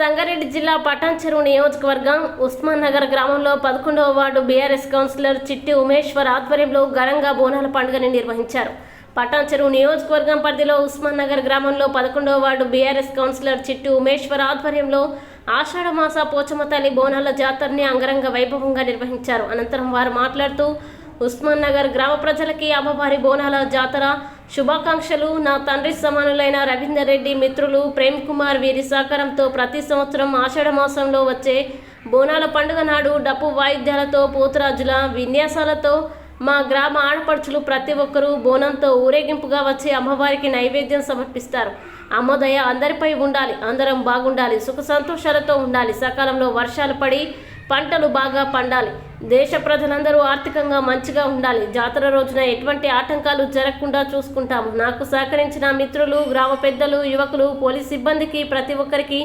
సంగారెడ్డి జిల్లా పటాన్చెరు నియోజకవర్గం ఉస్మాన్ నగర్ గ్రామంలో పదకొండవ వార్డు బీఆర్ఎస్ కౌన్సిలర్ చిట్టి ఉమేశ్వర్ ఆధ్వర్యంలో ఘనంగా బోనాల పండుగని నిర్వహించారు. పటాన్చెరు నియోజకవర్గం పరిధిలో ఉస్మాన్ నగర్ గ్రామంలో పదకొండవ వార్డు బీఆర్ఎస్ కౌన్సిలర్ చిట్టి ఉమేశ్వర్ ఆధ్వర్యంలో ఆషాఢమాస పోచమ్మ తల్లి బోనాల జాతరని అంగరంగ వైభవంగా నిర్వహించారు. అనంతరం వారు మాట్లాడుతూ ఉస్మాన్ నగర్ గ్రామ ప్రజలకి అమ్మవారి బోనాల జాతర శుభాకాంక్షలు. నా తండ్రి సమానులైన రవీందర్ రెడ్డి మిత్రులు ప్రేమ్ కుమార్ వీరి సహకారంతో ప్రతి సంవత్సరం ఆషాఢ మాసంలో వచ్చే బోనాల పండుగ నాడు డప్పు వాయిద్యాలతో పోతురాజుల విన్యాసాలతో మా గ్రామ ఆడపడుచులు ప్రతి ఒక్కరూ బోనంతో ఊరేగింపుగా వచ్చి అమ్మవారికి నైవేద్యం సమర్పిస్తారు. అమ్మోదయ అందరిపై ఉండాలి. అందరం బాగుండాలి. సుఖ సంతోషాలతో ఉండాలి. సకాలంలో వర్షాలు పడి పంటలు బాగా పండాలి. దేశ ప్రజలందరూ ఆర్థికంగా మంచిగా ఉండాలి. జాతర రోజున ఎటువంటి ఆటంకాలు జరగకుండా చూసుకుంటాం నాకు సహకరించిన మిత్రులు గ్రామ పెద్దలు యువకులు పోలీస్ సిబ్బందికి ప్రతి ఒక్కరికి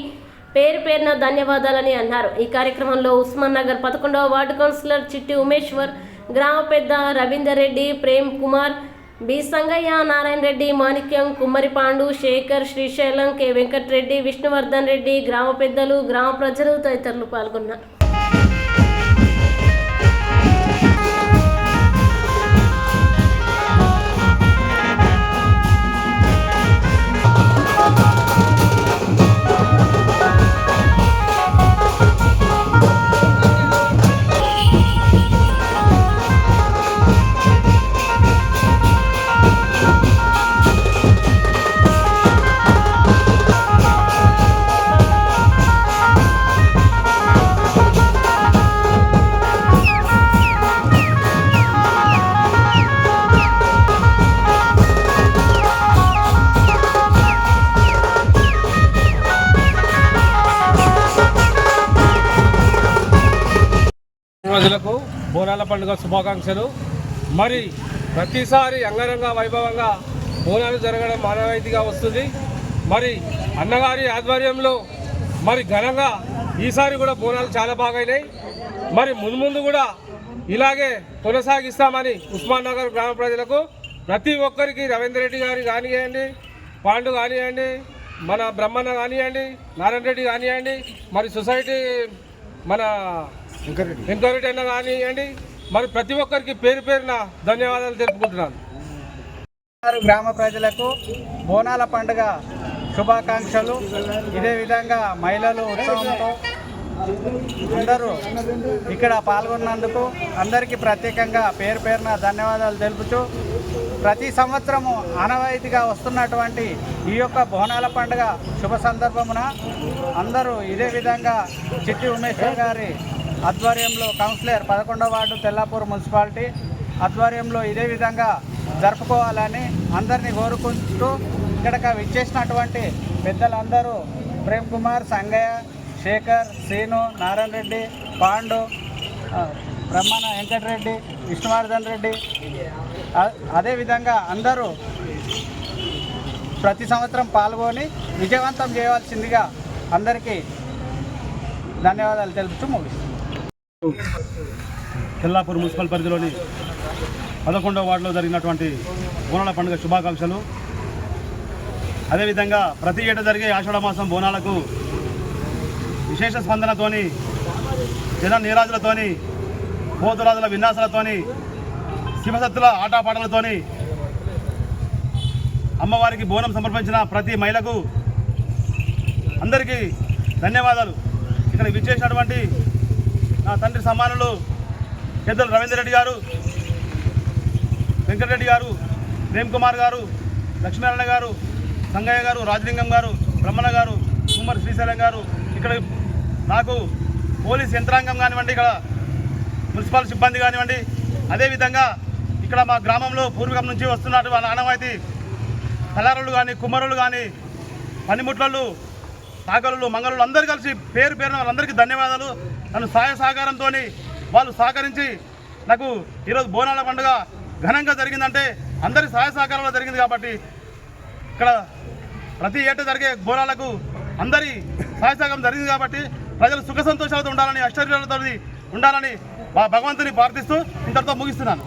పేరు పేరున ధన్యవాదాలని అన్నారు. ఈ కార్యక్రమంలో ఉస్మాన్ నగర్ పదకొండవ వార్డు కౌన్సిలర్ చిట్టి ఉమేశ్వర్ గ్రామ పెద్ద రవీందర్ రెడ్డి ప్రేమ్ కుమార్ బి సంగయ్య నారాయణ రెడ్డి మాణిక్యం కుమ్మరి పాండు శేఖర్ శ్రీశైలం కె వెంకటరెడ్డి విష్ణువర్ధన్ రెడ్డి గ్రామ పెద్దలు గ్రామ ప్రజలు తదితరులు పాల్గొన్నారు. ప్రజలకు బోనాల పండుగ శుభాకాంక్షలు. మరి ప్రతిసారి అంగరంగ వైభవంగా బోనాలు జరగడం మానవాయితీగా వస్తుంది. మరి అన్నగారి ఆధ్వర్యంలో మరి ఘనంగా ఈసారి కూడా బోనాలు చాలా బాగైనాయి. మరి ముందు ముందు కూడా ఇలాగే కొనసాగిస్తామని ఉస్మాన్ నగర్ గ్రామ ప్రజలకు ప్రతి ఒక్కరికి రవీంద్ర రెడ్డి గారి కానివ్వండి పాండు కానివ్వండి మన బ్రహ్మన్న కానివ్వండి నారాయణ రెడ్డి కానివ్వండి మరి సొసైటీ మన ఎంకరేజ్ అయినా కానివ్వండి మరి ప్రతి ఒక్కరికి పేరు పేరున ధన్యవాదాలు తెలుపుకుంటున్నాను. గ్రామ ప్రజలకు బోనాల పండుగ శుభాకాంక్షలు. ఇదే విధంగా మహిళలు ఉత్సవంతో అందరూ ఇక్కడ పాల్గొన్నందుకు అందరికీ ప్రత్యేకంగా పేరు పేరున ధన్యవాదాలు తెలుపుతూ ప్రతి సంవత్సరము ఆనవాయితీగా వస్తున్నటువంటి ఈ యొక్క బోనాల పండుగ శుభ సందర్భమున అందరూ ఇదే విధంగా చిట్టి ఉమేశ్వర్ గారి ఆధ్వర్యంలో కౌన్సిలర్ పదకొండవ వార్డు తెల్లాపూర్ మున్సిపాలిటీ ఆధ్వర్యంలో ఇదే విధంగా జరుపుకోవాలని అందరినీ కోరుకుంటూ ఇక్కడికి విచ్చేసినటువంటి పెద్దలందరూ ప్రేమ్ కుమార్ సంగయ్య శేఖర్ శ్రీను నారాయణ రెడ్డి పాండు బ్రహ్మణ వెంకటరెడ్డి విష్ణువర్ధన్ రెడ్డి. అదేవిధంగా అందరూ ప్రతి సంవత్సరం పాల్గొని విజయవంతం చేయవలసిందిగా అందరికీ ధన్యవాదాలు తెలుపుతూ ముగిస్తున్నాను. తెల్లాపూర్ మున్సిపల్ పరిధిలోని పదకొండవ వార్డులో జరిగినటువంటి బోనాల పండుగ శుభాకాంక్షలు. అదేవిధంగా ప్రతి ఏటా జరిగే ఆషాఢ మాసం బోనాలకు విశేష స్పందనతోని జన నీరాజులతోని పోతురాజుల విన్యాసాలతోని శివసత్తుల ఆటపాటలతోని అమ్మవారికి బోనం సమర్పించిన ప్రతి మహిళకు అందరికీ ధన్యవాదాలు. ఇక్కడ విచ్చేసినటువంటి నా తండ్రి సమానులు పెద్దలు రవీందర్ రెడ్డి గారు వెంకటరెడ్డి గారు ప్రేమ్ కుమార్ గారు లక్ష్మీనారాయణ గారు సంగయ్య గారు రాజలింగం గారు బ్రహ్మణ గారు కుమ్మరి శ్రీశైలం గారు ఇక్కడ నాకు పోలీస్ యంత్రాంగం కానివ్వండి ఇక్కడ మున్సిపల్ సిబ్బంది కానివ్వండి అదేవిధంగా ఇక్కడ మా గ్రామంలో పూర్వీకం నుంచి వస్తున్నట్టు ఆనవాయితీ కళారులు కానీ కుమ్మరులు కానీ పనిముట్లలు తాగలు మంగళులు అందరూ కలిసి పేరు పేరున వాళ్ళందరికీ ధన్యవాదాలు. నన్ను సహాయ సహకారంతో వాళ్ళు సహకరించి నాకు ఈరోజు బోనాల పండుగ ఘనంగా జరిగిందంటే అందరి సహాయ సహకారంలో జరిగింది కాబట్టి ఇక్కడ ప్రతి ఏటా జరిగే బోనాలకు అందరి సహాయ సహకారం జరిగింది కాబట్టి ప్రజలు సుఖ సంతోషాలతో ఉండాలని అష్టర్యాలతో ఉండాలని భగవంతుని ప్రార్థిస్తూ ఇంతటితో ముగిస్తున్నాను.